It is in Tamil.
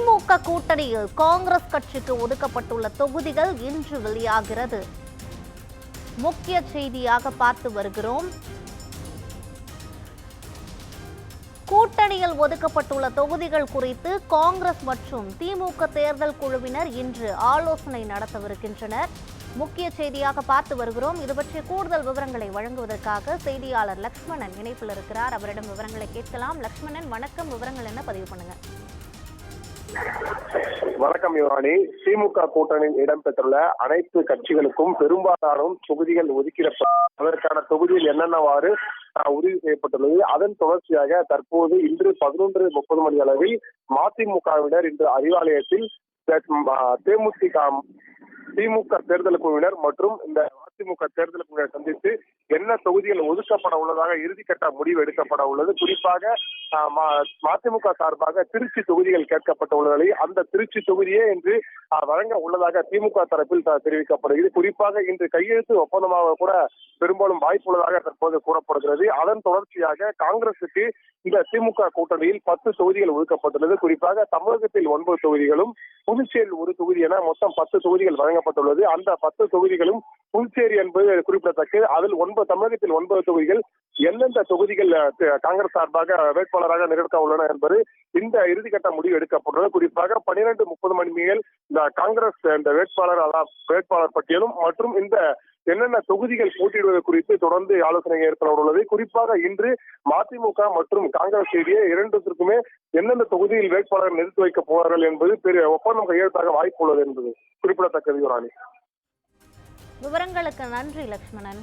திமுக கூட்டணியில் காங்கிரஸ் கட்சிக்கு ஒதுக்கப்பட்டுள்ள தொகுதிகள் இன்று வெளியாகிறது. முக்கிய செய்தியாக பார்த்து வருகிறோம். கூட்டணியில் ஒதுக்கப்பட்டுள்ள தொகுதிகள் குறித்து காங்கிரஸ் மற்றும் திமுக தேர்தல் குழுவினர் இன்று ஆலோசனை நடத்தவிருக்கின்றனர். முக்கிய செய்தியாக பார்த்து வருகிறோம். இது பற்றிய கூடுதல் விவரங்களை வழங்குவதற்காக செய்தியாளர் லக்ஷ்மணன் இணைப்பில் இருக்கிறார். அவரிடம் விவரங்களை கேட்கலாம். லக்ஷ்மணன் வணக்கம். விவரங்கள் என்ன? பதிவு பண்ணுங்க. வணக்கம் யுவானி திமுக கூட்டணியில் இடம்பெற்றுள்ள அனைத்து கட்சிகளுக்கும் பெரும்பாலான தொகுதிகள் ஒதுக்கிடப்பட்ட அதற்கான தொகுதியில் என்னென்னவாறு உறுதி செய்யப்பட்டுள்ளது அதன் தொடர்ச்சியாக தற்போது இன்று பதினொன்று முப்பது மணி அளவில் மதிமுகவினர் இன்று அறிவாலயத்தில் தேமுதிக திமுக தேர்தல் குழுவினர் மற்றும் இந்த அதிமுக தேர்தலுக்கு சந்தித்து என்ன தொகுதிகள் ஒதுக்கப்பட உள்ளதாக இறுதிக்கட்ட முடிவு எடுக்கப்பட உள்ளது. குறிப்பாக மதிமுக சார்பாக திருச்சி தொகுதிகள் கேட்கப்பட்ட உள்ளதை அந்த திருச்சி தொகுதியே இன்று வழங்க உள்ளதாக திமுக தரப்பில் தெரிவிக்கப்படுகிறது. குறிப்பாக இன்று கையெழுத்து ஒப்பந்தமாக கூட பெரும்பாலும் வாய்ப்புள்ளதாக தற்போது கூறப்படுகிறது. அதன் தொடர்ச்சியாக காங்கிரசுக்கு இந்த திமுக கூட்டணியில் பத்து தொகுதிகள் ஒதுக்கப்பட்டுள்ளது. குறிப்பாக தமிழகத்தில் ஒன்பது தொகுதிகளும் புதுச்சேரியில் ஒரு தொகுதி என மொத்தம் பத்து தொகுதிகள் வழங்கப்பட்டுள்ளது. அந்த பத்து தொகுதிகளும் புதுச்சேரி என்பது குறிப்பிடத்தக்கது. அதில் ஒன்பது தமிழகத்தில் ஒன்பது தொகுதிகள் எந்தெந்த தொகுதிகள் காங்கிரஸ் சார்பாக வேட்பாளராக நிறுத்த உள்ளன என்பது இந்த இறுதிக்கட்ட முடிவு எடுக்கப்பட்டுள்ளது. குறிப்பாக பனிரெண்டு முப்பது மணி மேல் இந்த காங்கிரஸ் இந்த வேட்பாளர் வேட்பாளர் பட்டியலும் மற்றும் இந்த என்னென்ன தொகுதிகள் போட்டியிடுவது குறித்து தொடர்ந்து ஆலோசனை ஏற்பட உள்ளது. குறிப்பாக இன்று மதிமுக மற்றும் காங்கிரஸ் இடையே இரண்டுத்திற்குமே எந்தெந்த தொகுதியில் வேட்பாளர் நிறுத்தி வைக்க போவார்கள் என்பது பெரிய ஒப்பந்தம் கையெழுத்தாக வாய்ப்பு உள்ளது என்பது குறிப்பிடத்தக்கது யுவராணி. விவரங்களுக்கு நன்றி லக்ஷ்மணன்.